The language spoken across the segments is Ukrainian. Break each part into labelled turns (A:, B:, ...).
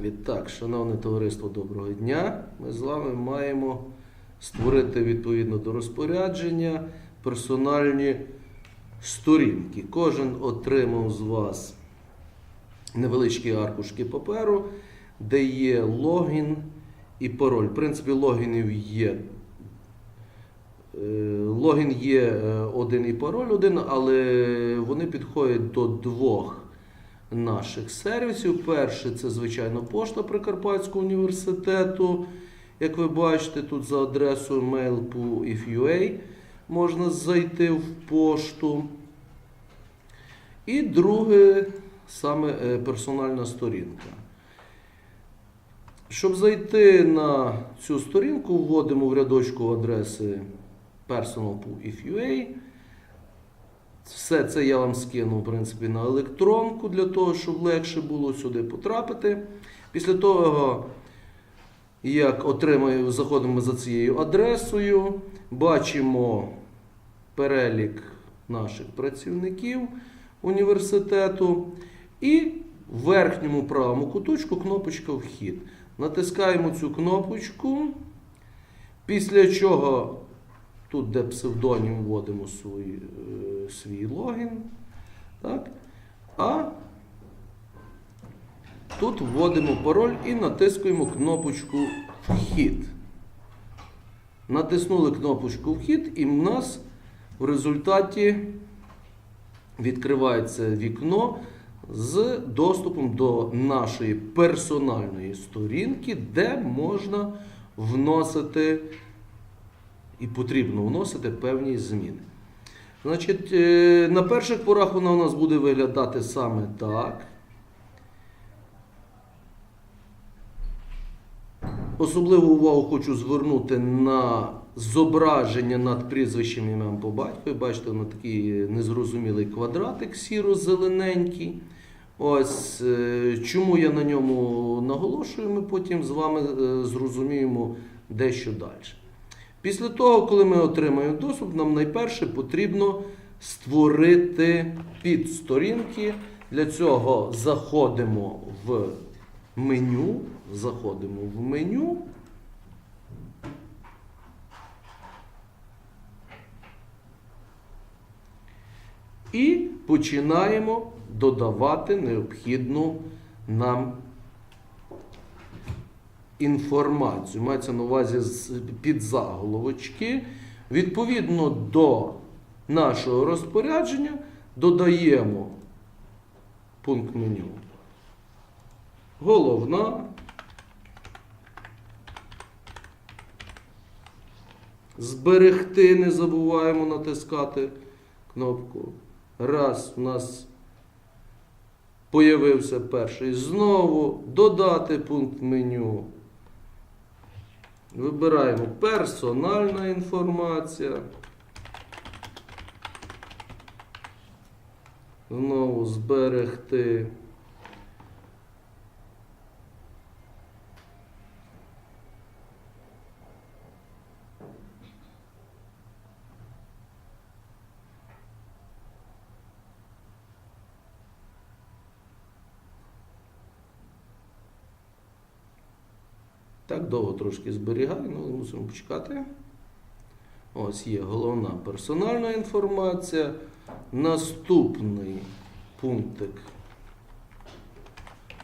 A: Відтак, шановне товариство, доброго дня. Ми з вами маємо створити відповідно до розпорядження персональні сторінки. Кожен отримав з вас невеличкі аркушки паперу, де є логін і пароль. В принципі, логінів є. е, Логін є е, один і пароль один, але вони підходять до двох наших сервісів. Перший це, звичайно, пошта Прикарпатського університету. Як ви бачите, тут за адресою mail.if.ua можна зайти в пошту. І друге саме е, персональна сторінка. Щоб зайти на цю сторінку, вводимо в рядочку адреси personal.if.ua. Все це я вам скину, в принципі, на електронку для того, щоб легше було сюди потрапити. Після того, як отримаю, заходимо за цією адресою, бачимо перелік наших працівників університету і в верхньому правому куточку кнопочка Вхід. Натискаємо цю кнопочку, після чого Тут, де псевдонім, вводимо свій, е, свій логін. Так? А тут вводимо пароль і натискуємо кнопочку Вхід. Натиснули кнопочку Вхід, і в нас в результаті відкривається вікно з доступом до нашої персональної сторінки, де можна вносити і потрібно вносити певні зміни. Значить, е, на перших порах вона у нас буде виглядати саме так. Особливу увагу хочу звернути на зображення над прізвищем ім'ям по батькові. Бачите, воно такий незрозумілий квадратик сіро-зелененький. Ось е, чому я на ньому наголошую, ми потім з вами е, зрозуміємо дещо далі. Після того, коли ми отримаємо доступ, нам найперше потрібно створити підсторінки. Для цього заходимо в меню. Заходимо в меню. І починаємо додавати необхідну нам інформацію. Мається на увазі з- під заголовочки. Відповідно до нашого розпорядження додаємо пункт меню. Головна. Зберегти не забуваємо натискати кнопку. Раз, у нас появився перший. Знову додати пункт меню. Вибираємо персональна інформація. Знову зберегти. Так довго трошки зберігаю, але мусимо почекати. Ось є головна персональна інформація. Наступний пунктик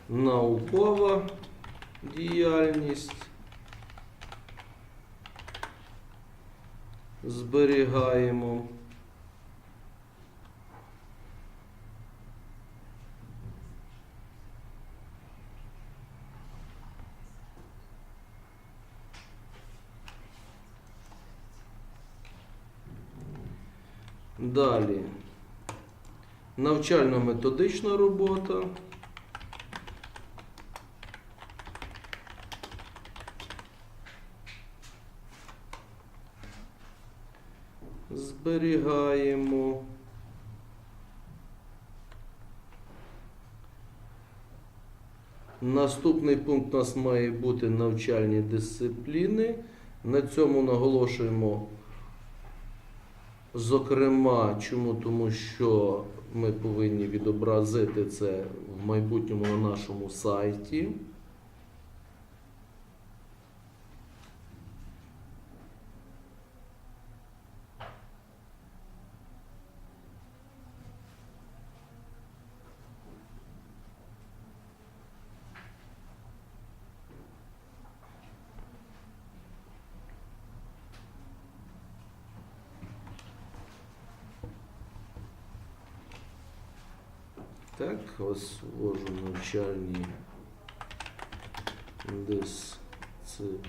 A: наукова діяльність. Зберігаємо. Далі. Навчально-методична робота. Зберігаємо. Наступний пункт у нас має бути навчальні дисципліни. На цьому наголошуємо Зокрема, чому? Тому що ми повинні відобразити це в майбутньому на нашому сайті. Так, ось ввожу навчальні дисципліни.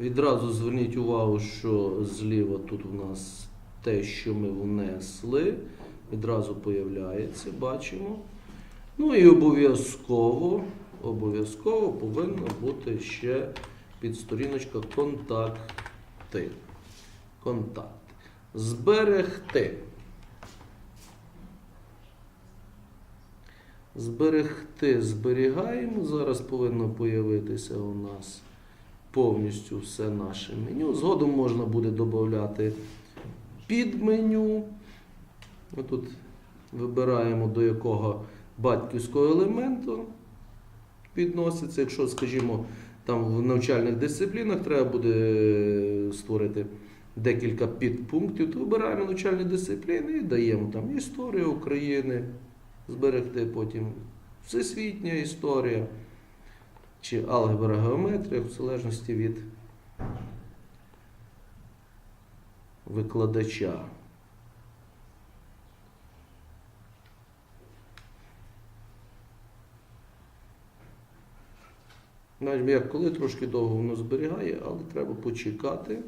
A: Відразу зверніть увагу, що зліва тут у нас те, що ми внесли, відразу появляється, бачимо. Ну і обов'язково, обов'язково повинна бути ще підсторіночка контакти. Контакти. Зберегти. Зберегти зберігаємо. Зараз повинно появитися у нас повністю все наше меню. Згодом можна буде додати під меню. Ми тут вибираємо до якого батьківського елементу відноситься. Якщо, скажімо, там в навчальних дисциплінах треба буде створити декілька підпунктів, то вибираємо навчальні дисципліни і даємо там історія України, зберегти потім всесвітня історія чи алгебра геометрія, в залежності від викладача. Навіть як коли трошки довго воно зберігає, але треба почекати.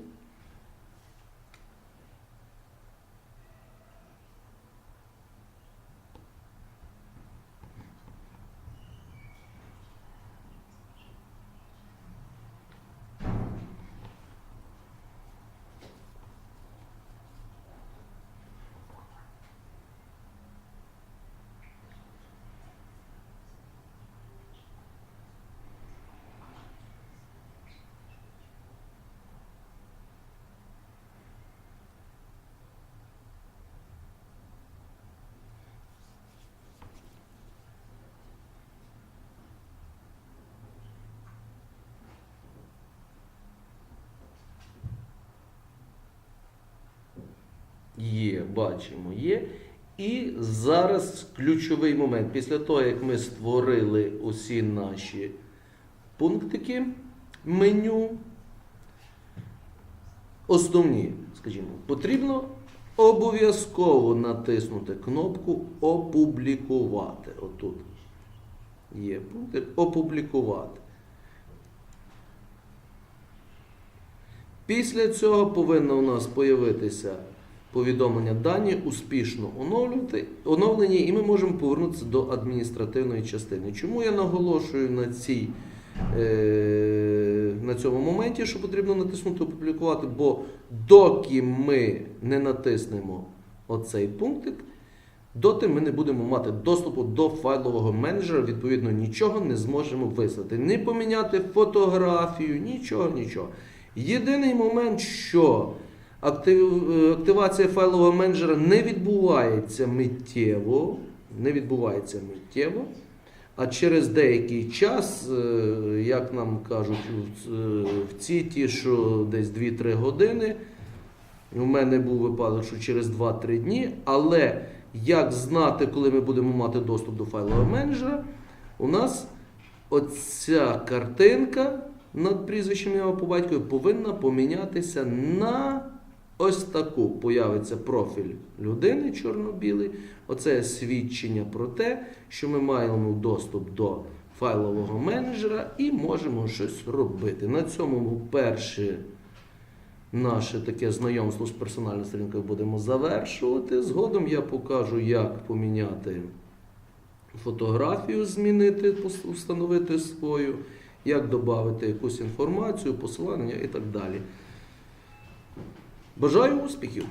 A: Є, бачимо, є. І зараз ключовий момент. Після того, як ми створили усі наші пунктики меню, основні, скажімо, потрібно обов'язково натиснути кнопку Опублікувати. Отут є пунктик Опублікувати. Після цього повинно у нас появитися повідомлення дані успішно оновлені, і ми можемо повернутися до адміністративної частини. Чому я наголошую на цій, е, на цьому моменті, що потрібно натиснути опублікувати? Бо доки ми не натиснемо оцей пунктик, доти ми не будемо мати доступу до файлового менеджера, відповідно, нічого не зможемо вислати. Не поміняти фотографію, нічого, нічого. Єдиний момент, що активація файлового менеджера не відбувається миттєво, не відбувається миттєво, а через деякий час, е, як нам кажуть е, в ці ті, що десь 2-3 години. У мене був випадок, що через 2-3 дні, але як знати, коли ми будемо мати доступ до файлового менеджера, у нас оця картинка над прізвищем його по батькові повинна помінятися на ось таку. Появиться профіль людини чорно-білий. Оце свідчення про те, що ми маємо доступ до файлового менеджера і можемо щось робити. На цьому перше наше таке знайомство з персональною сторінкою будемо завершувати. Згодом я покажу, як поміняти фотографію, змінити, встановити свою, як додати якусь інформацію, посилання і так далі. Бажаю успіхів!